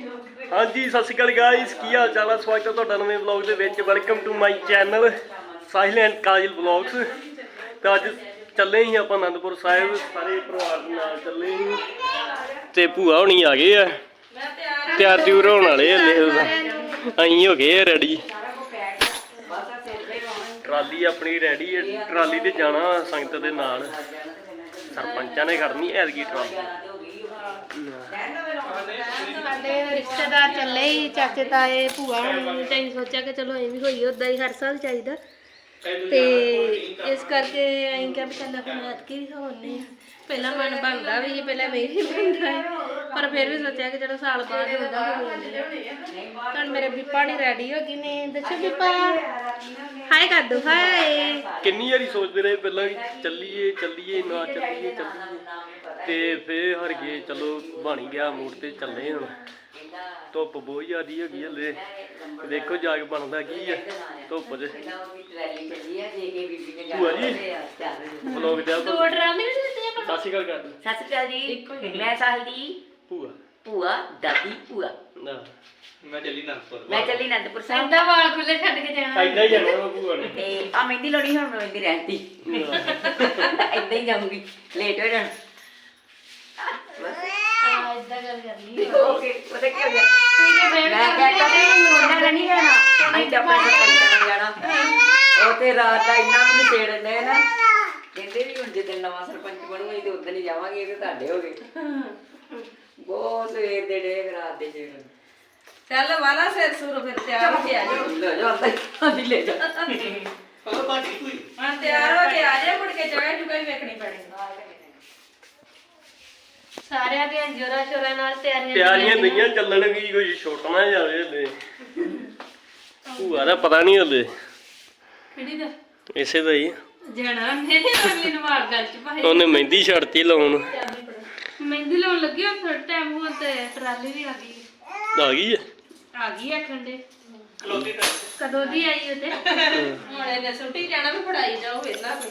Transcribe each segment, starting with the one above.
ਹਾਂਜੀ, ਸਤਿ ਸ਼੍ਰੀ ਅਕਾਲ ਗਾਇਸ ਕੀ ਹਾਲ ਚਾਲ ਹੈ ਸਵਾਗਤ ਹੈ ਤੁਹਾਡਾ ਨਵੇਂ ਵਲੌਗ ਦੇ ਵਿੱਚ। Welcome to my channel Sahil and Kajal vlogs ਤੇ ਅੱਜ ਚੱਲੇ ਹੀ ਆਪਾਂ ਆਨੰਦਪੁਰ ਸਾਹਿਬ, ਸਾਰੇ ਪਰਿਵਾਰ ਦੇ ਨਾਲ ਚੱਲੇ ਹੀ ਤੇ ਭੂਆ ਹੋਣੀ ਆ ਗਏ ਆ। ਤਿਆਰ ਤਿਉਰ ਹੋਣ ਵਾਲੇ ਆ ਅਸੀਂ ਹੋ ਗਏ ਰੈਡੀ ਟਰਾਲੀ ਆਪਣੀ ਰੈਡੀ ਹੈ ਟਰਾਲੀ ਤੇ ਜਾਣਾ ਸੰਗਤ ਦੇ ਨਾਲ। ਸਰਪੰਚਾਂ ਨੇ ਕਰਨੀ ਐਤਕੀ ਟਰਾਲੀ। ਸਾਡੇ ਰਿਸ਼ਤੇਦਾਰ ਚੱਲੇ ਹੀ, ਚਾਚੇ, ਤਾਏ, ਭੂਆ ਹੁਣ ਤੇ ਅਸੀਂ ਸੋਚਿਆ ਕਿ ਚਲੋ ਐਵੇਂ ਹੋਈ ਉਦਾਂ ਹੀ ਹਰ ਸਾਲ ਚਾਹੀਦਾ। ਤੇ ਇਸ ਕਰਕੇ ਅਸੀਂ ਕਿਹਾ ਵੀ ਚੱਲ ਹੁਣ ਐਤਕੀ ਵੀ ਹੋਣੇ ਆ। ਪਹਿਲਾਂ ਮਨ ਬਣਦਾ ਵੀ ਸੀ, ਪਹਿਲਾਂ ਨਹੀਂ ਬਣਦਾ ਸੀ। ਪਰ ਫਿਰ ਵੀ ਸੋਚਿਆ ਕਿ ਚਲੋ ਸਾਲ ਬਾਅਦ ਹੁੰਦਾ ਹੋ ਜਾਂਦਾ ਹੁਣ ਮੇਰੇ ਬਿੱਪਾ ਨਹੀਂ ਰੈਡੀ ਹੋ ਗਏ ਨੇ ਦੱਸੋ ਬਿੱਪਾ ਹਾਏ ਕਰ ਦੋ ਹਾਏ। ਕਿੰਨੀ ਵਾਰੀ ਸੋਚਦੇ ਰਹੇ ਪਹਿਲਾਂ ਕਿ ਚੱਲੀਏ ਚੱਲੀਏ ਨਾ ਚੱਲੀਏ ਚੱਲੀਏ ਤੇ ਫੇਰ ਹਰ ਗਏ ਚਲੋ ਬਣ ਗਿਆ ਮੂਡ ਤੇ ਚੱਲੇ ਹੁਣ। ਧੁੱਪ ਬਹੁਤ ਜ਼ਿਆਦੀ ਹੈਗੀ ਹਲੇ। ਦੇਖੋ ਜਾ ਕੇ ਬਣਦਾ ਕੀ ਹੈ ਧੁੱਪ 'ਚ। ਭੂਆ ਜੀ ਬਲੌਗ ਤੇ ਦੋ ਡਰਾਮੇ ਨਹੀਂ ਦਿੱਤੇ ਆਪਾਂ? ਸਤਿ ਸ਼੍ਰੀ ਅਕਾਲ ਕਰ ਦਿਓ। ਸਤਿ ਸ਼੍ਰੀ ਅਕਾਲ ਜੀ। ਮੈਂ ਸਾਹਿਲ ਦੀ। ਭੂਆ। ਭੂਆ ਦਾਦੀ ਭੂਆ। ਨਾ ਮੈਂ ਚੱਲੀ ਨੰਦਪੁਰ ਮੈਂ ਚੱਲੀ ਅਨੰਦਪੁਰ ਸਾਹਿਬ। ਐਦਾਂ ਵਾਲ ਖੁੱਲੇ ਛੱਡ ਕੇ ਜਾਣਾ। ਐਦਾਂ ਹੀ ਜਾਣਾ ਵਾ ਭੂਆ ਨੇ। ਤੇ ਆ ਮਹਿੰਦੀ ਲਾਉਣੀ ਹੁਣ ਮੈਂ ਮਹਿੰਦੀ ਰਹਿਤੀ ਏਦਾਂ ਹੀ ਜਾਊਂਗੀ। ਲੇਟ ਹੋ ਜਾਣਾ। ਹਾਂ ਏਦਾਂ ਗੱਲ ਕਰਨੀ ਓਕੇ ਪਤਾ ਕੀ ਹੋ ਗਿਆ? ਮੈਂ ਕਹਿੰਦਾ ਨਹੀਂ ਉਹਨਾਂ ਦਾ ਨਹੀਂ ਜਾਣਾ। ਅਸੀਂ ਸਰਪੰਚ ਨਾਲ ਜਾਣਾ। ਉਹ ਤੇ ਰਾਤ ਦਾ ਇੰਨਾ ਮੈਨੂੰ ਛੇੜਦੇ ਆ ਨਾ। ਕਹਿੰਦੇ ਵੀ ਹੁਣ ਜਦੋਂ ਨਵਾਂ ਸਰਪੰਚ ਬਣੂਗਾ ਤੇ ਉਦੋਂ ਹੀ ਜਾਵਾਂਗੇ ਇਹ ਤੇ ਤੁਹਾਡੇ ਹੋ ਗਏ। ਬਹੁਤ ਵੇਰ ਦੇ ਡੇ ਰਾਤ ਦੇ ਛੇੜਨ ਚੱਲ ਵਾਲਾ ਸਿਰ ਸੁਰ ਫਿਰ ਤਿਆਰ ਹੋ ਕੇ ਆ ਜਾਓ। ਲੈ ਜਾ ਅੰਦਰ ਲੈ ਜਾ। ਹਲੋ ਬਾਟੀ ਕੋਈ। ਹਾਂ ਤਿਆਰ ਹੋ ਕੇ ਆ ਜਾ ਮੁੜ ਕੇ ਜਗ੍ਹਾ ਜੁਗਾ ਹੀ ਵੇਖਣੀ ਪੈਣੀ। ਸਾਰਿਆਂ ਦੀਆਂ ਜੋਰਾ ਸ਼ੋਰਾ ਨਾਲ ਤਿਆਰੀਆਂ ਤਿਆਰੀਆਂ ਦਈਆਂ ਚੱਲਣ ਵੀ ਕੋਈ ਛੁੱਟ ਨਾ ਜਾਵੇ ਹਲੇ ਭੂਆ ਦਾ ਪਤਾ ਨਹੀਂ ਹਲੇ ਕਿਹੜੀ ਦਾ? ਇਸੇ ਦਾ ਹੀ। ਜਾਣਾ ਮੇਰੇ ਅਗਲੀ ਨੂੰ ਵਾਲ ਗੱਲ ਚ ਪਾਏ ਉਹਨੇ ਮਹਿੰਦੀ ਛੱਡਤੀ ਲਾਉਣ। ਮਹਿੰਦੀ ਲਾਉਣ ਲੱਗੀ ਆ ਥੋੜਾ ਟਾਈਮ ਹੋ ਤੇ ਟਰਾਲੀ ਵੀ ਆ ਗਈ। ਆ ਗਈ ਹੈ ਆ ਗਈ ਆ ਖੰਡੇ ਖਲੋਤੀ ਕਰ ਕਦੋਂ ਦੀ ਆਈ ਉਹਦੇ? ਹੁਣ ਇਹਨੇ ਸੁੱਟੀ ਜਾਣਾ ਵੀ ਫੜਾਈ ਜਾਓ ਵੇਲਾ ਕੋਈ।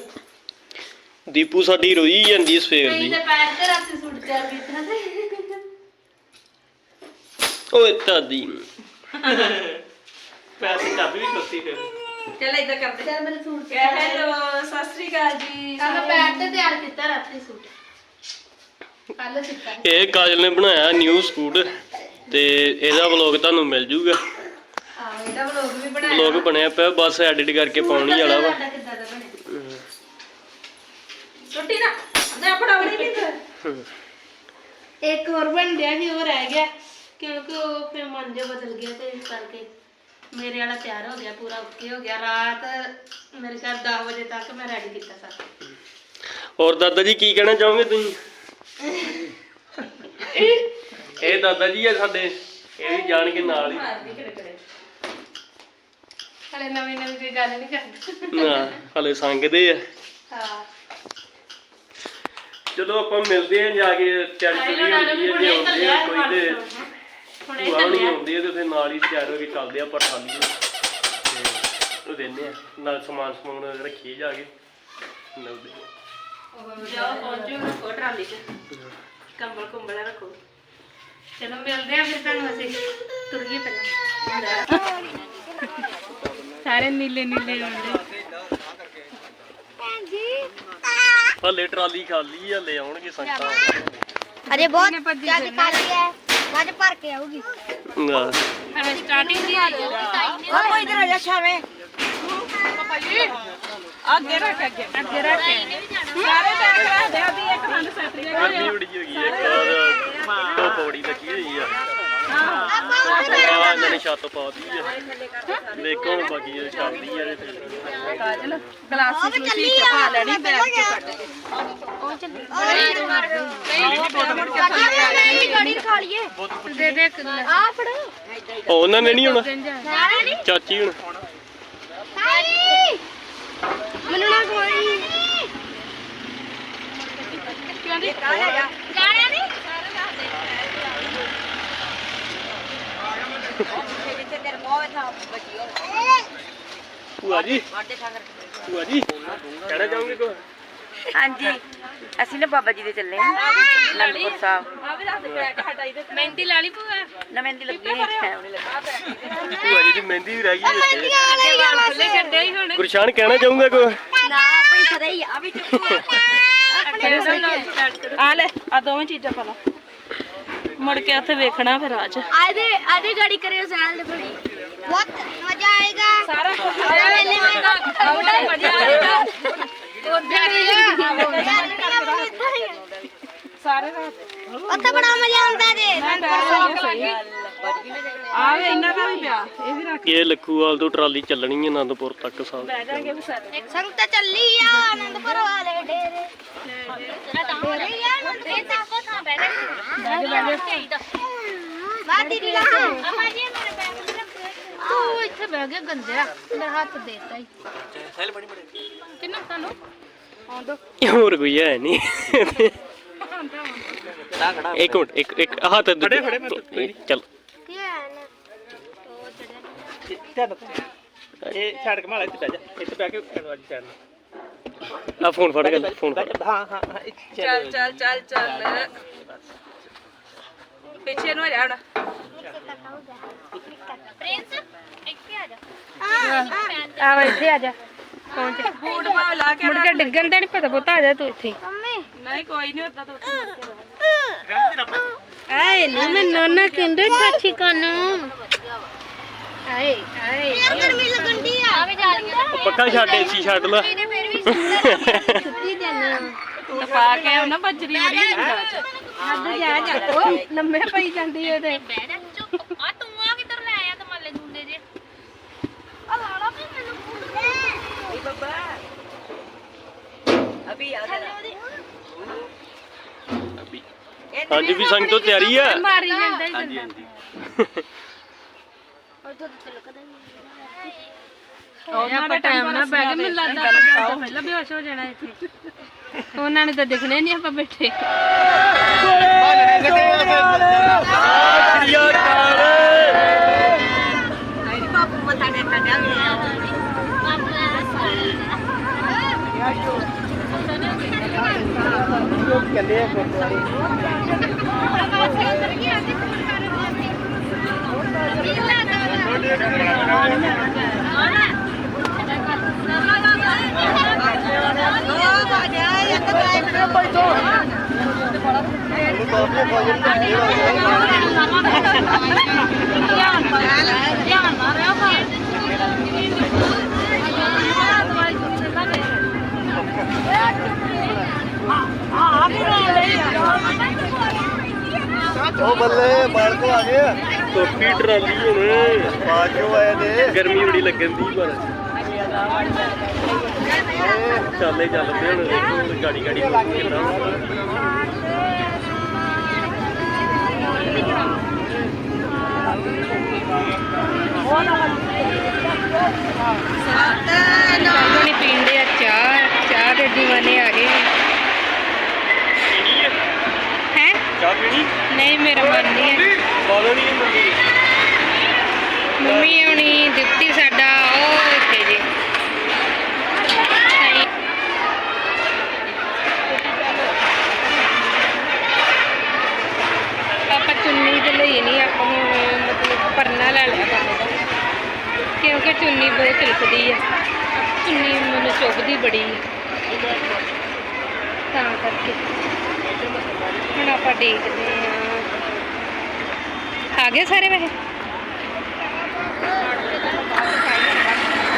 ਦੀਪੂ ਸਾਡੀ ਰੋਈ ਜਾਂਦੀ ਸਵੇਰ ਕਈ ਦੀ। ਤੇ ਪੈਰ ਤੇ ਰਾਤੀ ਸੁੱਟ ਤਿਆਰ ਕੀਤਾ ਤੇ ਓਏ ਤਾਦੀ ਪੈਸੇ ਚਾਬੀ ਵੀ ਖਲੋਤੀ ਫਿਰ। ਚੱਲ ਇਦਾਂ ਕਰਦੇ। ਚੱਲ ਮੇਰੇ ਸੂਟ ਤੇ ਹੈਲੋ ਸਤਿ ਸ੍ਰੀ ਅਕਾਲ ਜੀ ਆਹ ਪੈਰ ਤੇ ਤਿਆਰ ਕੀਤਾ ਰਾਤੀ ਸੂਟ। ਕੱਲ ਸਿੱਤਾ ਇਹ ਕਾਜਲ ਨੇ ਬਣਾਇਆ ਨਿਊ ਸਕੂਟ ਤੇ ਇਹਦਾ ਵਲੌਗ ਤੁਹਾਨੂੰ ਮਿਲ ਜੂਗਾ। ਹਾਂ ਇਹਦਾ ਵਲੋਗ ਵੀ ਬਣਾਇਆ। ਵਲੌਗ ਬਣਿਆ ਪਿਆ ਬਸ ਐਡਿਟ ਕਰਕੇ ਪਾਉਣੀ ਵਾਲਾ ਵਾ। ਸਾਡਾ ਕਿੱਦਾਂ ਦਾ ਬਣਿਆ? ਸੁੱਟੀ ਨਾ ਨਾ ਫੜਾਉਣੀ ਨਹੀਂ ਫਿਰ ਇੱਕ ਹੋਰ ਬਣ ਗਿਆ ਸੀ ਉਹ ਰਹਿ ਗਿਆ। ਕਿਉਂਕਿ ਉਹ ਫਿਰ ਮਨ ਜਿਹਾ ਬਦਲ ਗਿਆ ਤੇ ਇਸ ਕਰਕੇ। ਮੇਰੇ ਵਾਲਾ ਤਿਆਰ ਹੋ ਗਿਆ ਪੂਰਾ ਓਕੇ ਹੋ ਗਿਆ। ਰਾਤ ਮੇਰੇ ਘਰ 10 ਵਜੇ ਤੱਕ ਮੈਂ ਰੈਡੀ ਕੀਤਾ ਸਾਰਾ ਹੋਰ ਦਾਦਾ ਜੀ ਕੀ ਕਹਿਣਾ ਚਾਹੋਗੇ ਤੁਸੀਂ? ਇਹ ਦਾਦਾ ਜੀ ਆ ਸਾਡੇ ਇਹ ਵੀ ਜਾਣ ਕੇ ਨਾਲ ਹੀ। ਮਾਰਦੀ ਕਿਹੜੇ ਕਿਹੜੇ। ਹਲੇ ਨਵੀਂ ਨਵੀਂ ਕੋਈ ਗੱਲ ਨਹੀਂ ਕਰਦਾ ਨਾ ਹਲੇ ਸੰਗਦੇ ਆ। ਹਾਂ। ਚਲੋ ਆਪਾਂ ਮਿਲਦੇ ਆ ਜਾ ਕੇ ਤਿਆਰੀ ਨਾ ਹੁੰਦੀ ਹੈ ਹੁਣੇ ਜੇ ਆਉਂਦੇ ਚੱਲਿਆ ਆ ਕੋਈ ਤੇ ਹੁਣੇ ਭੂਆ ਨਹੀਂ ਚੱਲਿਆ ਆਉਂਦੀ ਹੈ ਤੇ ਫਿਰ ਨਾਲ ਹੀ ਤਿਆਰ ਹੋ ਕੇ ਚੱਲਦੇ ਆ ਪਰਸਾਲੀ ਨੂੰ। ਤੇ ਉਹ ਦਿੰਦੇ ਆ। ਨਾਲ ਸਮਾਨ ਸਮੂਨ ਰੱਖੀਏ ਜਾ ਕੇ। ਮਿਲਦੇ ਆ ਜਾਓ ਪਹੁੰਚੋ ਰੱਖੋ ਟਰਾਲੀ 'ਚ। ਕੰਬਲ ਕੁੰਬਲ ਰੱਖੋ। ਚਲੋ ਮਿਲਦੇ ਆ ਫਿਰ ਤੁਹਾਨੂੰ ਅਸੀਂ। ਤੁਰੀਏ ਪਹਿਲਾਂ। ਸਾਰੇ ਨੀਲੇ ਨੀਲੇ ਹੁੰਦੇ। ਹਲੇ ਟਰਾਲੀ ਖਾਲੀ ਆ ਲੈ ਆਉਣਗੇ ਸੰਗਤਾਂ। ਅਰੇ ਬਹੁਤ ਜੱਜ ਖਾਲੀ ਹੈ। ਜੱਜ ਭਰ ਕੇ ਆਊਗੀ। ਨਾ। ਸਟਾਰਟਿੰਗ ਦੀ ਆਈ ਆ ਆਪੋ ਇਧਰ ਆ ਜਾ ਛਾਵੇਂ ਅੱਗੇ ਰੱਖ ਅੱਗੇ। ਅੱਗੇ ਰੱਖ। ਸਾਰੇ ਟਾਈਮ ਰੱਖਦੇ ਆ ਵੀ ਇੱਕ ਥਾਂ ਸੱਟ ਜਾ ਗਰਮੀ ਬੜੀ ਹੋ ਗਈ ਹੈ। ਔਰ ਧੁੱਪ ਬੜੀ ਲੱਗੀ ਹੋਈ ਆ। ਆ ਇਹਨਾਂ ਨੇ ਛੱਤ ਪਾਤੀ ਆ ਦੇਖੋ ਹੁਣ ਬਾਕੀ ਇਹ ਛੱਡਦੀ ਆ ਇਹਦੇ ਗਲਾਸੀ ਸੂਸੀ ਪਾ ਲੈਣੀ ਬੈਗ ਚ ਕੱਢ ਕੇ ਨਹੀਂ ਗੜੀ ਖਾ ਲਈਏ ਦੇ ਦੇ ਆ ਫੜੋ ਉਹਨਾਂ ਨੇ ਨਹੀਂ ਹੁਣ ਜਾਣਾ ਨਹੀਂ ਚਾਚੀ ਹੁਣ ਹਾਈ ਮੈਨੂੰ ਨਾ ਕੋਈ ਜਾਣਾ ਨਹੀਂ ਜਿੱਥੇ ਤੇਰੇ ਮੋਹ ਥਾ ਬੱਜੀ ਹੋਰ ਭੂਆ ਜੀ? ਵਾਡੇ ਠਾਂਗਰ ਭੂਆ ਜੀ? ਕਹਿਣਾ ਚਾਹੋਗੇ ਕੋ? ਹਾਂਜੀ। ਅਸੀਂ ਨਾ ਬਾਬਾ ਜੀ ਦੇ ਚੱਲੇ ਹਾਂ। ਅਨੰਦਪੁਰ ਸਾਹਿਬ। ਮਹਿੰਦੀ ਲਾ ਲਈ ਭੂਆ? ਨਾ ਮਹਿੰਦੀ ਲੱਗੀ ਨਹੀਂ ਟਾਈਮ ਨਹੀਂ ਲੱਗਾ। ਭੂਆ ਜੀ ਦੀ ਮਹਿੰਦੀ ਵੀ ਰਹਿ ਗਈ ਹੀ। ਗੁਰਸ਼ਾਨ ਕਹਿਣਾ ਚਾਹੂੰਗਾ ਕੋਈ ਨਾ ਕੋਈ ਖਰੇ ਹੀ ਆ। ਵੀ ਆ ਲੈ ਆ ਦੋਵੇਂ ਚੀਜ਼ਾਂ ਪਾ ਲਾ ਮੁੜ ਕੇ ਉੱਥੇ ਵੇਖਣਾ ਫਿਰ ਅੱਜ। ਆਦੇ ਆਦੇ ਗਾੜੀ ਕਰਿਓ ਸਾਲ ਦੇ ਬੜੀ ਬਹੁਤ ਮਜ਼ਾ ਆਏਗਾ। ਸਾਰਾ ਕੁਝ ਮੇਲੇ ਵਿੱਚ ਬਹੁਤ ਮਜ਼ਾ ਆਏਗਾ। ਉਹ ਵੀ ਸਾਰੇ ਉੱਥੇ ਬੜਾ ਮਜ਼ਾ ਆਉਂਦਾ ਜੇ। ਆ ਵੇ ਇਹਨਾਂ ਦਾ ਵੀ ਪਿਆ। ਇਹ ਵੀ ਰੱਖ। ਇਹ ਲੱਖੂਵਾਲ ਤੋਂ ਟਰਾਲੀ ਚੱਲਣੀ ਹੈ ਆਨੰਦਪੁਰ ਤੱਕ ਸਾਹਿਬ ਲੈ ਜਾਗੇ ਵੀ ਸਾਰੇ ਸੰਗਤ ਚੱਲੀ ਆ ਆਨੰਦਪੁਰ ਵਾਲੇ ਡੇਰੇ। ਡੇਰੇ ਆ ਆਨੰਦਪੁਰ ਤੱਕ। ਥਾਂ ਬੈਠੇ ਬਾਤ ਦੀ ਲਾ ਅਮਾ ਜੀ ਮੇਰੇ ਬੈਗ ਤੂੰ ਇੱਥੇ ਬਹਿ ਗਿਆ ਗੰਦਿਆ ਮੇਰਾ ਹੱਥ ਦੇਤਾ ਹੀ ਕਿੰਨਾ ਤੁਹਾਨੂੰ ਹੋਰ ਕੋਈ ਹੈ ਨਹੀਂ ਇੱਕ ਮਿੰਟ ਇੱਕ ਇੱਕ ਹੱਥ ਫੜੇ ਫੜੇ ਮੈਂ ਚੱਲ ਕੀ ਹੈ ਨਾ ਇਹ ਛੱਡ ਕੇ ਮਾਲਾ ਇੱਥੇ ਬਹਿ ਜਾ। ਇੱਥੇ ਬਹਿ ਕੇ ਕਰਵਾ ਜੀ ਚੱਲ ਆ ਫੋਨ ਫੜ ਕੇ ਫੋਨ ਫੜ। ਹਾਂ ਹਾਂ ਹਾਂ ਇੱਥੇ ਚੱਲ ਚੱਲ ਚੱਲ ਚੱਲ ਪਿੱਛੇ ਨੂੰ ਹੋ ਜਾ ਹੁਣ। ਪ੍ਰਿੰਸ ਇੱਥੇ ਆ ਜਾ। ਆ ਇੱਥੇ ਆ ਜਾ। ਪਹੁੰਚ ਬੂਟ ਪਾ ਲਾ ਕੇ ਮੁੜ ਕੇ ਡਿੱਗਣ ਤੇ ਨਹੀਂ ਪਤਾ ਪੁੱਤ ਆ ਜਾ ਤੂੰ ਇੱਥੇ। ਮੰਮੀ। ਨਹੀਂ ਕੋਈ ਨਹੀਂ ਹੁੰਦਾ ਤੂੰ ਉੱਥੇ ਮੁੜ ਕੇ ਆਏ ਨੂੰ ਮੈਨੂੰ ਨਾ ਕਿੰਦੇ ਛਾਛੀ ਕਾਨੂੰ। ਆਏ ਆਏ। ਇਹ ਗਰਮੀ ਲੱਗਣ ਦੀ ਆ। ਆਵੇ ਜਾ ਰਹੀ ਪੱਕਾ ਛੱਡ ਏਸੀ ਛੱਡ ਲਾ। ਇਹਨੇ ਫਿਰ ਵੀ ਸੁੰਦਰ ਛੁੱਟੀ ਦੇਣਾ ਤਾਂ ਪਾ ਕੇ ਆਉਣਾ ਬੱਜਰੀ ਬੜੀ ਹੁੰਦਾ ਹੱਦ ਜਾ ਜਾ। ਉਹ ਲੰਮੇ ਪਈ ਜਾਂਦੀ ਉਹਦੇ। ਜਾ ਚੁੱਪ। ਆ ਤੂੰ ਆ ਕਿੱਧਰ ਲੈ ਆਇਆ ਤਮਾਲੇ ਦੁੰਦੇ ਜੇ? ਆ ਲਾਲਾ ਵੀ ਮੈਨੂੰ ਓਏ ਬੱਬਾ ਅਭੀ। ਆ ਜਾ ਹਾਂਜੀ ਵੀ ਸੰਗ ਤੋਂ ਤਿਆਰੀ ਆ? ਮਾਰੀ ਜਾਂਦਾ ਹੀ ਹਾਂਜੀ ਜਾਂਦਾ। ਹਾਂਜੀ। ਉਹਨਾਂ ਦਾ ਟਾਈਮ ਨਾ ਬੈ ਗਿਆ ਮੈਨੂੰ ਲੱਗਦਾ ਆਪਾਂ ਤੋਂ ਪਹਿਲਾਂ ਬੇਹੋਸ਼ ਹੋ ਜਾਣਾ ਇੱਥੇ। ਉਹਨਾਂ ਨੇ ਤਾਂ ਦਿਖਣੇ ਨਹੀਂ ਆਪਾਂ ਬੈਠੇ। ਸ੍ਰੀਆ ਕਾਲ ਕਹਿੰਦੇ ਆ Yeah. ਉਹ ਬੱਲੇ ਬਾਲਕੋ ਆ ਗਏ। ਟੋਪੀ ਟਰਾਲੀ ਹੁਣ ਬਾਜੋ ਆਏ ਨੇ। ਗਰਮੀ ਬੜੀ ਲੱਗਣ ਦੀ ਪਰ। ਚੱਲੇ ਚੱਲਦੇ ਹੁਣ। ਦੇਖੋ ਗਾੜੀ ਗਾੜੀ ਕਿੰਨਾ ਨਹੀਂ ਪੀਂਦੇ ਆ ਚਾਹ ਚਾਹ ਦੇ دیਵਾਨੇ ਆ ਗਏ ਹੈ ਚਾਹ ਪੀਣੀ? ਨਹੀਂ ਮੇਰਾ ਮਨ ਨਹੀਂ ਹੈ। ਬਾਦੋਂ ਨਹੀਂ ਮੰਮੀ। ਹੁਣੀ ਦਿੱਤੀ ਸਾਡਾ ਉਹ ਇੱਥੇ ਜੀ। ਆਪਾਂ ਚੁੰਨੀ ਤੇ ਲਈ ਨਹੀਂ ਆਪਾਂ ਹੁਣ ਮਤਲਬ ਪਰਨਾ ਲੈ ਲਿਆ ਕਿਉਂਕਿ ਚੁੰਨੀ ਬਹੁਤ ਤਿਲਕਦੀ ਆ। ਚੁੰਨੀ ਮੈਨੂੰ ਚੁੱਭਦੀ ਬੜੀ ਤਾਂ ਕਰਕੇ। ਹੁਣ ਆਪਾਂ ਦੇਖਦੇ ਆ ਆ ਗਏ ਸਾਰੇ ਵੈਸੇ?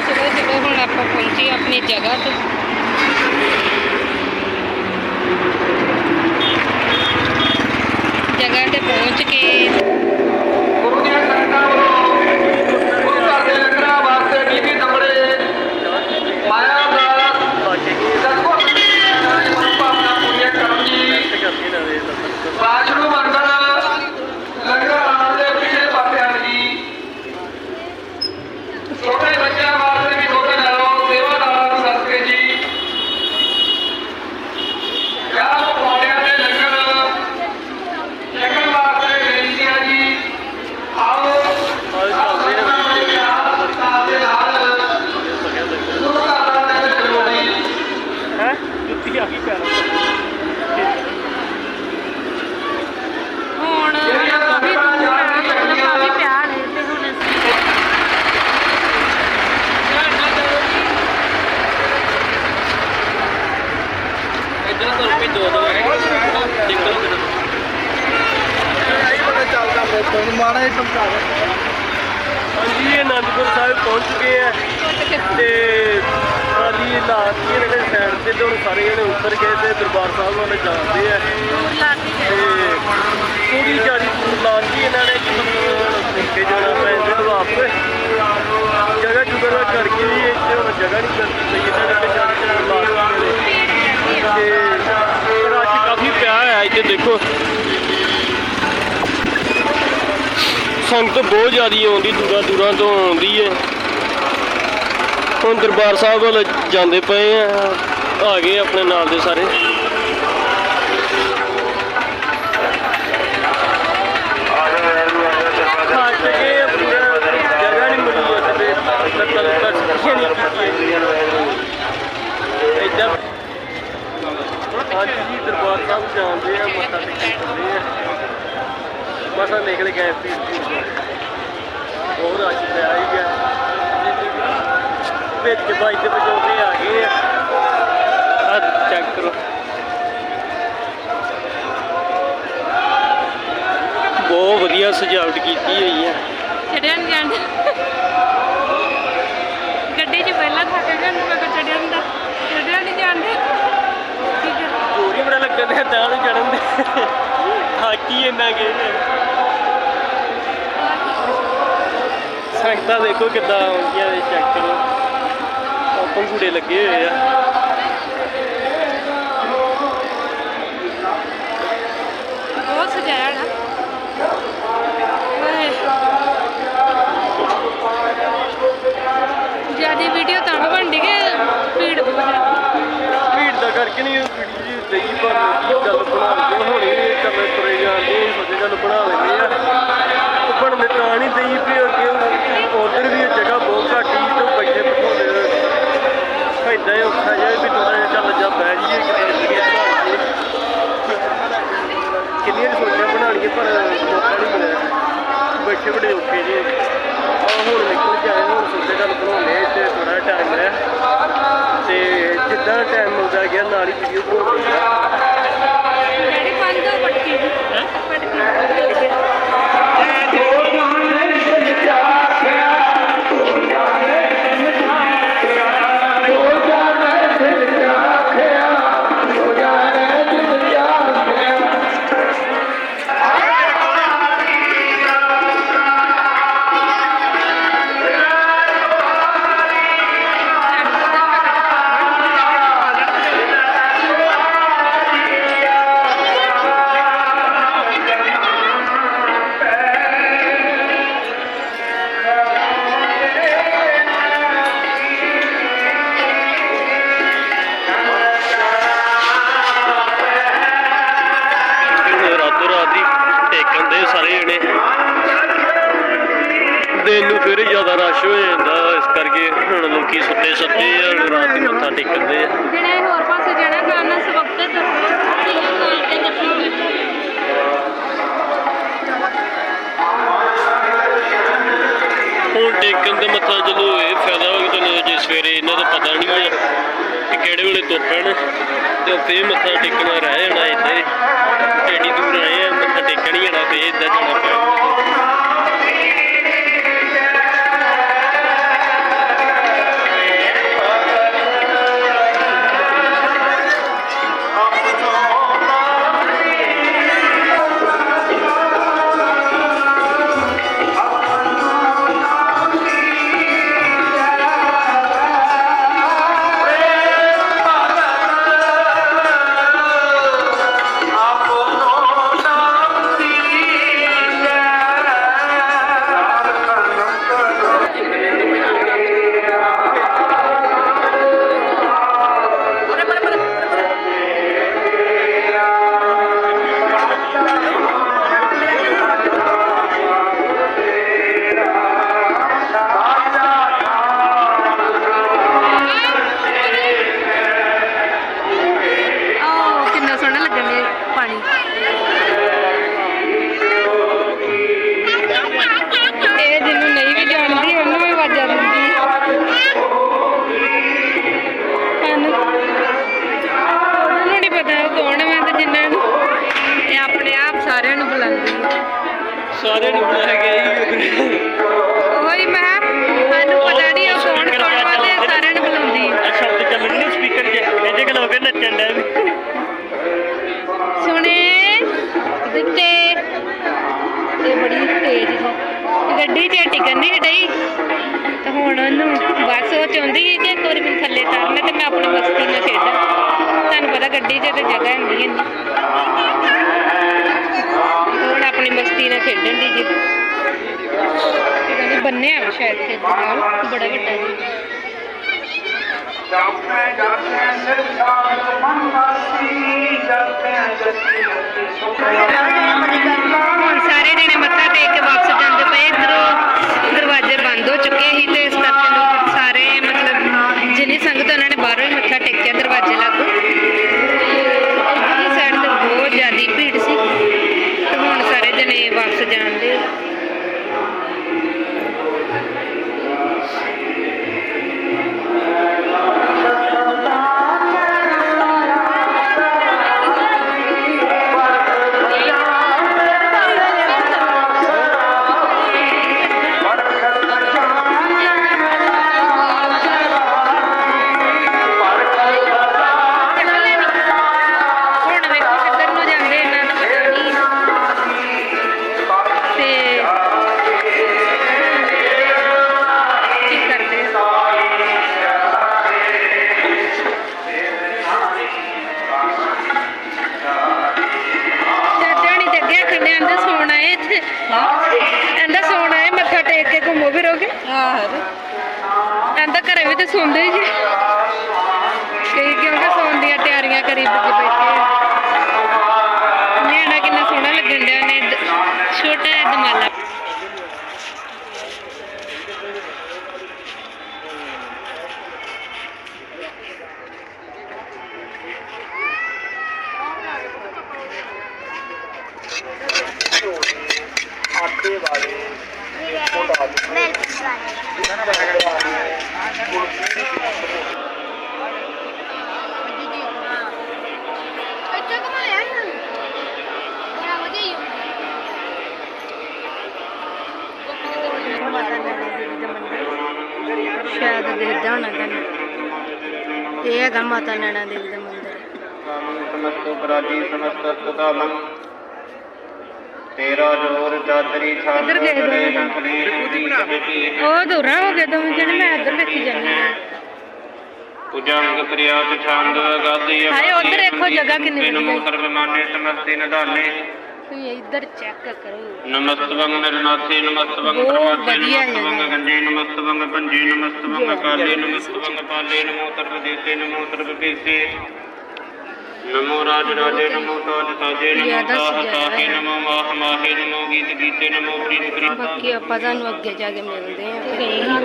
ਚਲੋ ਚਲੋ, ਹੁਣ ਆਪਾਂ ਪਹੁੰਚੀ ਆਪਣੀ ਜਗ੍ਹਾ ਤੇ। ਜਗ੍ਹਾ ਤੇ ਪਹੁੰਚ ਕੇ ਗੁਰੂ ਦੀਆਂ ਸੰਗਤਾਂ ਵੱਲੋਂ ਗੁਰੂ ਘਰ ਦੇ ਲੰਗਰਾਂ ਵਾਸਤੇ ਬੀਬੀ ਦਮੜੇ ਮਾਇਆ ਦਾ ਸਤਿਗੁਰ ਦੀ ਮਨੋਭਾਵਨਾ ਪੂਰੀਆਂ ਕਰਨ ਜੀ ਵਾਸ਼ਰੂ ਮੰਡਲ ਲੰਗਰ ਆਉਣ ਦੇ ਪਿਛਲੇ ਪਾਸਿਆਂ ਜੀ ਛੋਟੇ ਬੱਚਿਆਂ ਵਾਸਤੇ ਵੀ ਛੋਟੇ ਨਾਲੋਂ ਸੇਵਾਦਾਰ ਸਦਕੇ ਜੀ ਵਿਆਹ ਪਕਵਾਨਿਆਂ ਦੇ ਲੰਗਰ ਛਕਣ ਵਾਸਤੇ ਬੇਨਤੀਆਂ ਜੀ ਤੁਹਾਨੂੰ ਮਾੜਾ ਜਿਹਾ ਚਮਕਾ ਦੇ ਹਾਂਜੀ ਅਨੰਦਪੁਰ ਸਾਹਿਬ ਪਹੁੰਚ ਚੁੱਕੇ ਆ। ਤੇ ਟਰਾਲੀ ਲਾਤੀ ਇਹਨਾਂ ਨੇ ਸਾਈਡ ਤੇ ਤੇ ਹੁਣ ਸਾਰੇ ਜਣੇ ਉੱਤਰ ਗਏ ਤੇ ਦਰਬਾਰ ਸਾਹਿਬ ਵੱਲ ਜਾਂਦੇ ਆ। ਤੇ ਪੂਰੀ ਜਿਆਦੀ ਦੂਰ ਲਾਤੀ ਇਹਨਾਂ ਨੇ ਕਿ ਜਾਣਾ ਪੈਂਦੇ ਤੋਂ ਵਾਪਸ। ਜਗ੍ਹਾ ਜੁਗਰ ਦਾ ਕਰਕੇ ਵੀ ਇੱਥੇ ਹੁਣ ਜਗ੍ਹਾ ਨਹੀਂ ਮਿਲਦੀ ਪਈ ਇਹਨਾਂ ਨੇ ਤੇ ਜਿਆਦੀ ਦੂਰ ਲਾਤੀ ਤੇ ਰਸ਼ ਕਾਫੀ ਪਿਆ ਹੈ ਇੱਥੇ, ਦੇਖੋ। ਸੰਗਤ ਬਹੁਤ ਜ਼ਿਆਦੀ ਆਉਂਦੀ, ਦੂਰਾਂ ਦੂਰਾਂ ਤੋਂ ਆਉਂਦੀ ਹੈ। ਹੁਣ ਦਰਬਾਰ ਸਾਹਿਬ ਵੱਲ ਜਾਂਦੇ ਪਏ ਆ ਆ ਗਏ ਆਪਣੇ ਨਾਲ ਦੇ ਸਾਰੇ। ਅੱਜ ਜੀ ਦਰਬਾਰ ਸਾਹਿਬ ਜਾਂਦੇ ਆ, ਮੱਥਾ ਟੇਕਦੇ ਆ। ਮਸਾਂ ਨਿਕਲ ਗਏ ਫਿਰ ਹੋਰ ਅੱਜ ਪਿਆ ਹੀ ਗਿਆ। ਵਿੱਚ ਬਾਈ ਦੇ ਵਜੋਗੇ ਆ ਗਏ ਆ। ਚੈੱਕ ਕਰੋ। ਬਹੁਤ ਵਧੀਆ ਸਜਾਵਟ ਕੀਤੀ ਹੋਈ ਹੈ ਚੜਿਆ ਨਹੀਂ ਜਾਂਦਾ ਗੱਡੀ 'ਚ ਪਹਿਲਾਂ ਥੱਕ ਗਿਆ ਨੂੰ ਮੈਂ ਚੜਿਆ ਹੁੰਦਾ ਚੜਿਆ ਨਹੀਂ ਜਾਂਦਾ ਠੀਕ ਹੈ। ਜ਼ੋਰ ਹੀ ਬੜਾ ਲੱਗਣ ਦੇ ਤਾਂ ਨੂੰ ਚੜਨ ਦੇ। ਹਾਕੀ ਇੰਨਾ ਗਏ ਸੰਗਤਾਂ ਦੇਖੋ ਕਿੱਦਾਂ ਆਉਂਦੀਆਂ ਨੇ ਚੈੱਕ ਕਰੋ ਪੰਗੂੜੇ ਲੱਗੇ ਹੋਏ ਆ। ਬਹੁਤ ਸਜਾਇਆ ਨਾ। ਜਿਆਦੀ ਵੀਡੀਓ ਤਾਂ ਬਣਦੀ ਕਿ ਭੀੜ ਬਹੁਤ ਭੀੜ ਦਾ ਕਰਕੇ ਨਹੀਂ ਵੀਡੀਓ ਜੀ ਦਈ ਪਰ ਚੱਲ ਬਣਾ ਲਈਏ ਹੁਣ ਚੱਲ ਤੁਰੇ ਜਾਂਦੇ ਸੋਚੇ ਚੱਲ ਬਣਾ ਲੈਂਦੇ ਆ। ਉਹ ਬਣਨੇ ਤਾਂ ਨਹੀਂ ਦਈ ਵੀ ਉਧਰ ਵੀ ਜਗ੍ਹਾ ਬਹੁਤ ਘੱਟ ਹੀ ਤੇ ਬੈਠੇ ਬਿਠਾਉਂਦੇ ਏਦਾਂ ਹੀ ਔਖਾ ਜਿਹਾ ਵੀ ਥੋੜਾ ਜਿਹਾ ਚੱਲ ਜਾ ਬਹਿ ਜਾਈਏ ਕਿਤੇ ਬਣਾ ਲਈਏ ਕਿੰਨੀਆਂ ਸੋਚਾਂ ਬਣਾ ਲਈਏ ਪਰ ਮੌਕਾ ਨਹੀਂ ਮਿਲਿਆ। ਬੈਠੇ ਬੜੇ ਔਖੇ ਜੇ ਆ ਹੁਣ ਨਿਕਲ ਕੇ ਆਏ ਹੁਣ ਸੋਚਿਆ ਚੱਲ ਬਣਾਉਂਦੇ ਇੱਥੇ ਥੋੜਾ ਟਾਈਮ ਹੈ। ਤੇ ਜਿੱਦਾਂ ਟਾਈਮ ਮਿਲਦਾ ਗਿਆ, ਨਾਲ ਹੀ ਵੀਡੀਓ ਬਣਾਉਂਦੇ ਆ ਜਿਹੜੀ ਪੰਜ ਦੋ ਪਟਕੀ ਫਿਰ ਜ਼ਿਆਦਾ ਰਸ਼ ਹੋ ਜਾਂਦਾ ਇਸ ਕਰਕੇ ਹੁਣ ਲੋਕੀ ਸੁੱਤੇ ਸੁੱਤੇ ਆ ਰਾਤ ਨੂੰ ਮੱਥਾ ਟੇਕਣ ਦੇ ਆ। ਜਿਹੜੇ ਹੋਰ ਪਾਸੇ ਕਰਨਾ ਹੁਣ। ਟੇਕਣ ਦੇ ਮੱਥਾ ਚਲੋ ਇਹ ਫਾਇਦਾ ਹੋ ਤੁਹਾਨੂੰ ਜੇ ਸਵੇਰੇ ਇਹਨਾਂ ਦਾ ਪਤਾ ਨਹੀਂ ਹੈ ਕਿ ਕਿਹੜੇ ਵੇਲੇ ਤੁਰ ਪੈਣ ਤੇ ਫੇਰ ਮੱਥਾ ਟੇਕਣਾ ਰਹਿ ਜਾਣਾ ਹੀ ਏਡੀ ਦੂਰ ਆਏ ਆ ਮੱਥਾ ਟੇਕਣ ਹੀ ਜਾਣਾ ਫੇਰ ਇੱਦਾਂ ਜਾਣਾ ਪੈਣਾ। ਸਾਰਿਆਂ ਨੂੰ ਬੁਲਾਇਆ ਗਿਆ ਜੀ। ਉਹੀ ਮੈਂ ਸਾਨੂੰ ਪਤਾ ਨਹੀਂ ਉਹ ਕੌਣ ਕੌਣ ਵਾ ਤੇ ਸਾਰਿਆਂ ਨੂੰ ਬੁਲਾਉਂਦੀ ਆ। ਸ਼ਬਦ ਚੱਲਣ ਨੇ ਸਪੀਕਰ 'ਚ ਇਹਦੇ ਕੋਲ ਹੋ ਕੇ ਨੱਚਣ ਡਿਆ ਵੀ। ਸੁਣੇ ਦਿੱਤੇ ਇਹ ਬੜੀ ਤੇਜ਼ ਸੀ ਗੱਡੀ 'ਚ ਟਿਕਣ ਨਹੀਂ ਡਈ। ਤੇ ਹੁਣ ਉਹਨੂੰ ਬਸ ਉਹ ਚਾਹੁੰਦੀ ਸੀ ਕਿ ਇੱਕ ਵਾਰੀ ਮੈਨੂੰ ਥੱਲੇ ਤਾਰਨਾ ਤੇ ਮੈਂ ਆਪਣੀ ਮਸਤੀ ਨਾਲ ਖੇਡਾਂ। ਤੁਹਾਨੂੰ ਪਤਾ ਗੱਡੀ 'ਚ ਤੇ ਜਗ੍ਹਾ ਨਹੀਂ ਇੰਨੀ। ਹੁਣ ਆਪਣੀ ਨਾਲ ਖੇਡਣ ਦੀ ਜੀ। ਕਹਿੰਦੀ ਬੰਨਿਆ ਵਾ ਸ਼ਾਇਦ ਖੇਤ ਨਾਲ ਬੜਾ ਵੱਡਾ ਜੀ। ਸ਼ਾਇਦ ਦੇਖਦਾ ਹੋਣਾ ਤੁਹਾਨੂੰ। ਇਹ ਹੈਗਾ ਮਾਤਾ ਨੈਣਾ ਦੇਵੀ ਦਾ ਮੰਦਿਰ। ਸਮਸਤ ਬਰਾਜੀ ਸਮਸਤ ਸਦਾ ਮੰਗ ਤੇਰਾ ਜੋਰ ਚਾਦਰੀ ਛਾਂ ਇੱਧਰ ਦੇਖ ਲਓ। ਉਹ ਦੂਰਾ ਹੋ ਗਿਆ ਦੋਵੇਂ ਜਣੇ ਮੈਂ ਇੱਧਰ ਵੇਖੀ ਜਾਂਦੀ ਹਾਂ। ਉਜੰਗ ਪ੍ਰਿਆਤ ਛੰਦ ਗਾਦੀ ਹਾਏ, ਉੱਧਰ ਦੇਖੋ ਜਗ੍ਹਾ ਕਿੰਨੀ ਵਧੀਆ। ਮੋਤਰ ਬਿਮਾਨੇ ਸਮਸਤੇ ਨਦਾਨੇ। ਤੁਸੀਂ ਇੱਧਰ ਚੈੱਕ ਕਰੋ। ਨਮਸਤਵੰ ਨਿਰਨਾਥੇ ਨਮਸਤਵੰ ਬਹੁਤ ਪ੍ਰਮਾਥੇ ਵਧੀਆ ਹੈ। ਨਮਸਤਵੰ ਗੰਜੇ ਨਮਸਤਵੰ ਪੰਜੇ ਨਮਸਤਵੰ ਕਾਲੇ ਨਮਸਤਵੰ ਪਾਲੇ ਨਮੋ ਤਰਵ ਦੇਤੇ ਨਮੋ ਤਰਵ ਭੇਸੇ ਨਮੋ ਰਾਜ ਰਾਜੇ ਨਮੋ ਤਾਜ ਤਾਜੇ ਨਮੋ ਤਾਹ ਤਾਹੇ ਨਮੋ ਮਾਹ ਮਾਹੇ ਨਮੋ ਗੀਤ ਗੀਤੇ ਨਮੋ ਪ੍ਰੀਤ ਪ੍ਰੀਤ। ਬਾਕੀ ਆਪਾਂ ਤੁਹਾਨੂੰ ਅੱਗੇ ਜਾ ਕੇ ਮਿਲਦੇ ਆਂ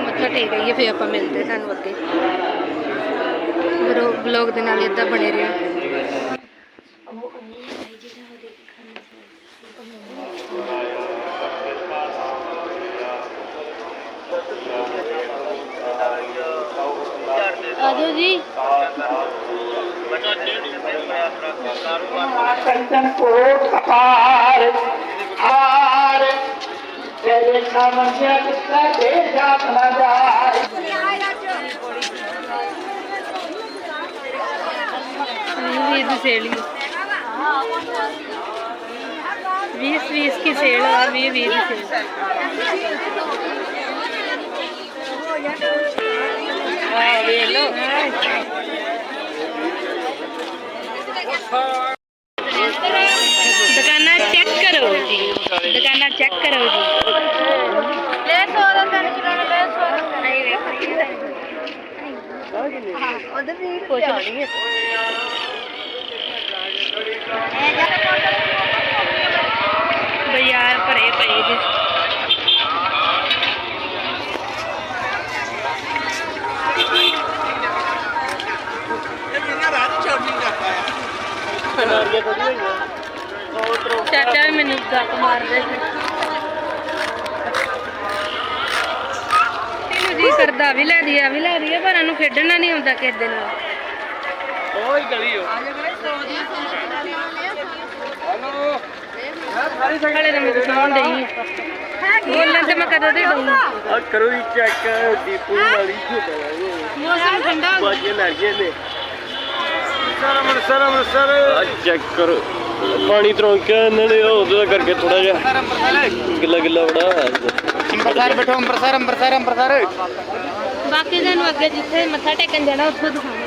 ਮੱਥਾ ਟੇਕ ਆਈਏ ਫਿਰ ਆਪਾਂ ਮਿਲਦੇ ਤੁਹਾਨੂੰ ਅੱਗੇ। ਬਲੌਗ ਦੇ ਨਾਲ ਇਦਾਂ ਬਣੇ ਰਹੇ। जी। को अपार हार। तेरे सामने करके जाना जाए। बीस की सेल और बीस बीस सेल ਦੁਕਾਨਾਂ ਚੈੱਕ ਕਰੋ ਜੀ ਦੁਕਾਨਾਂ ਚੈੱਕ ਕਰੋ ਜੀ ਲੈ ਸੋ ਦਾ ਕੰਨ ਚਲਾਉਣਾ ਲੈ ਸੋ ਨਹੀਂ ਵੇਖ ਉਧਰ ਵੀ ਕੁਛ ਨਹੀਂ ਹੈ ਬਾਜ਼ਾਰ ਭਰੇ ਪਏ ਜੀ ਚਾਚਾ ਵੀ ਮੈਨੂੰ ਗੱਪ ਮਾਰਦੇ ਸੀ। ਇਹਨੂੰ ਜੀ ਕਰਦਾ ਵੀ ਲੈ ਦੀ ਆ ਵੀ ਲੈ ਦੀ ਆ ਪਰ ਇਹਨੂੰ ਖੇਡਣਾ ਨਹੀਂ ਆਉਂਦਾ ਕਿਸੇ ਦੇ ਨਾਲ। ਉਹ ਹੀ ਗਲੀ ਹੋ ਹਲੇ। ਤਾਂ ਮੈਂ ਸੁਣਾਉਣ ਡਈ ਆ। ਬੋਲਣ ਤੇ ਮੈਂ ਕਦੋਂ ਦੇ ਡਈ ਆ ਕਰੋ ਹੀ ਚੈੱਕ ਦੀਪੂ ਵਾਲੀ। ਮੌਸਮ ਠੰਡਾ ਹੋ ਬਾਜੇ ਲੱਗ ਨੇ। ਸਰ ਅੰਮ੍ਰਿਤਸਰ ਅੰਮ੍ਰਿਤਸਰ ਆ ਚੈੱਕ ਕਰੋ। ਪਾਣੀ ਤਰੋਂਕਿਆ ਇਹਨਾਂ ਨੇ ਉਹ ਉਹਦਾ ਕਰਕੇ ਥੋੜਾ ਜਿਹਾ ਗਿੱਲਾ ਗਿੱਲਾ ਬੜਾ। ਅੰਮ੍ਰਿਤਸਰ ਬੈਠੋ ਅੰਮ੍ਰਿਤਸਰ ਅੰਮ੍ਰਿਤਸਰ ਅੰਮ੍ਰਿਤਸਰ ਬਾਕੀ ਤੁਹਾਨੂੰ ਅੱਗੇ ਜਿੱਥੇ ਮੱਥਾ ਟੇਕਣ ਜਾਣਾ ਉੱਥੋਂ ਦਿਖਾਵਾਂਗੇ।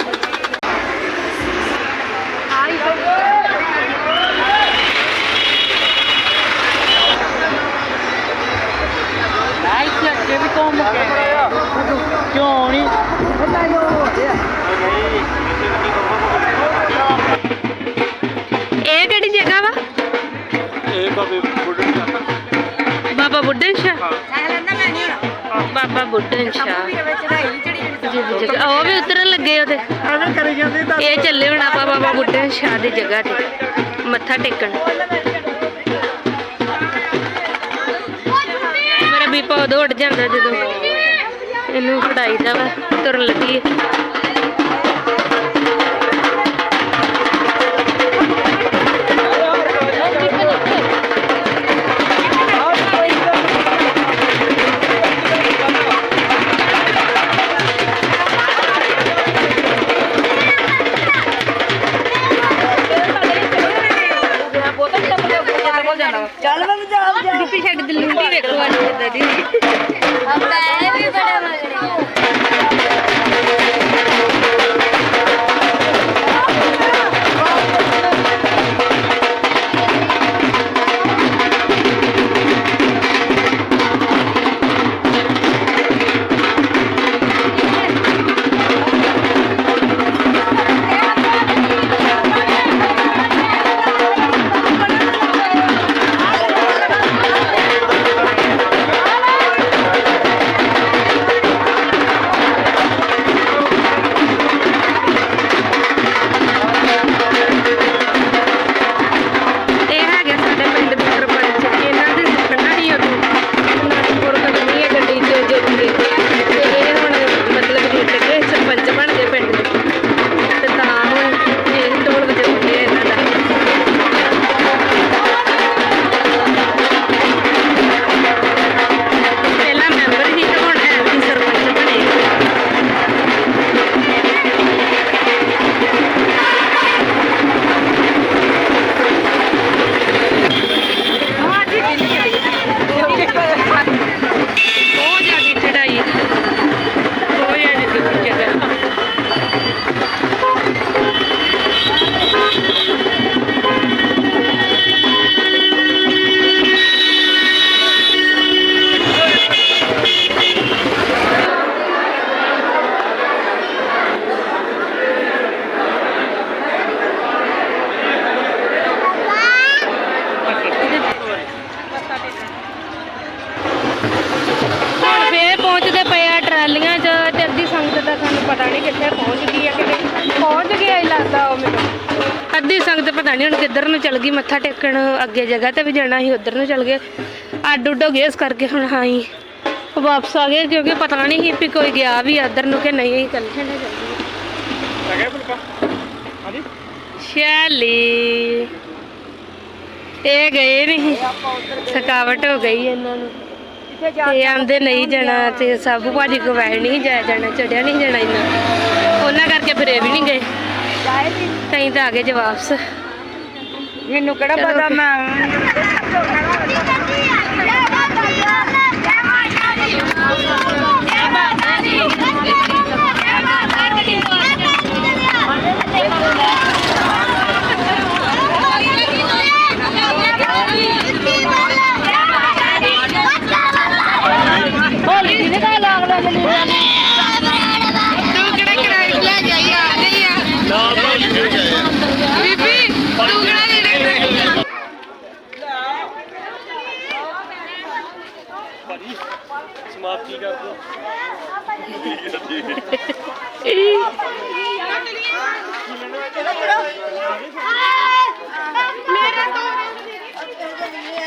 ਇੱਥੇ ਅੱਗੇ ਵੀ ਘੁੰਮ ਕੇ। ਕਿਉਂ ਨਹੀਂ। ਇਹ ਬਾਬੇ ਬੁੱਢੇ ਬੁੱਢਨ ਸ਼ਾਹ? ਬਾਬਾ ਬੁੱਢਨ ਸ਼ਾਹ। ਜੀ ਉਹ ਵੀ ਉਤਰਨ ਲੱਗੇ ਉਹਦੇ। ਐਵੇਂ ਕਰੀ ਜਾਂਦੇ ਤਾਂ। ਇਹ ਚੱਲੇ ਹੁਣ ਆਪਾਂ ਬਾਬਾ ਬੁੱਢਨ ਸ਼ਾਹ ਦੀ ਜਗ੍ਹਾ ਤੇ। ਮੱਥਾ ਟੇਕਣ। ਮੇਰਾ ਬੀਪਾ ਉਦੋਂ ਉੱਡ ਜਾਂਦਾ ਜਦੋਂ। ਇਹਨੂੰ ਫੜਾਈਦਾ ਵਾ ਤੁਰਨ ਲੱਗੀ ਟੇਕਣ ਅੱਗੇ ਜਗ੍ਹਾ ਤੇ ਵੀ ਜਾਣਾ ਸੀ ਉਧਰ ਨੂੰ ਚਲ ਗਏ। ਅੱਡ ਉੱਡ ਹੋ ਗਏ ਇਸ ਕਰਕੇ ਹੁਣ ਹਾਂ ਹੀ। ਵਾਪਸ ਆ ਗਏ ਕਿਉਂਕਿ ਪਤਾ ਨਹੀਂ ਸੀ ਵੀ ਕੋਈ ਗਿਆ ਵੀ ਇੱਧਰ ਨੂੰ ਕਿ ਨਹੀਂ ਇਕੱਲੇ ਨੇ ਚੱਲ। ਹੈਗਾ ਫੁਲਕਾ? ਹਾਂਜੀ? ਸ਼ੈਲੀ। ਇਹ ਗਏ ਨਹੀਂ ਥਕਾਵਟ ਹੋ ਗਈ ਇਹਨਾਂ ਨੂੰ। ਤੇ ਆਂਦੇ ਨਹੀਂ ਜਾਣਾ ਤੇ ਸਭ ਭਾਜੀ ਕੋ ਵੈਣ ਨਹੀਂ ਜਾਇਆ ਜਾਣਾ ਚੜਿਆ ਨਹੀਂ ਜਾਣਾ ਇੰਨਾ ਉਹਨਾਂ ਕਰਕੇ ਫਿਰ ਇਹ ਵੀ ਨਹੀਂ ਗਏ। ਤੈਂ ਤਾਂ ਆ ਗਏ ਜੇ ਵਾਪਸ। ਮੈਨੂੰ ਕਿਹੜਾ ਪਤਾ ਮੈਂ ਹੋਲੀ ਕਿਹਨੇ ਦਾ ਲਾਗ ਲਾ ਮੈਨੂੰ ਤੂੰ ਕਿਹੜਾ ਕਿਰਾਏ ਲੈ ਜਾਈ ਆ ਗਈ ਆ ਬੀਬੀ ਤੂੰ ਕਿਹੜਾ ਜਿਹੜੇ ਸਮਾਪਤੀ ਕਰ ਦੋ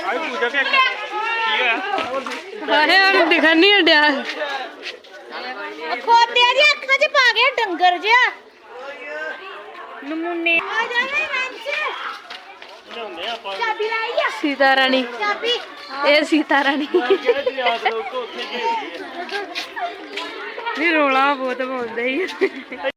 ਆਈ ਪੂਜਾ ਤੇ ਕੀ ਹੋਇਆ ਹਾਏ ਹੁਣ ਦਿਖਣ ਨਹੀਂ ਡਿਆ। ਖੋਤਿਆ ਜੀ ਅੱਖਾਂ 'ਚ ਪਾ ਗਿਆ ਡੰਗਰ ਜਿਹਾ। ਨਮੂਨੇ। ਆ ਜਾਵੇ ਹੰਸ ਲਿਆਉਂਦੇ ਆ ਆਪਾਂ ਚਾਬੀ ਲਾਈ ਆ। ਸੀਤਾ ਰਾਣੀ। ਚਾਬੀ। ਇਹ ਸੀਤਾ ਰਾਣੀ। ਵੀ ਰੋਲਾ ਬਹੁਤ ਪਾਉਂਦੇ ਹੀ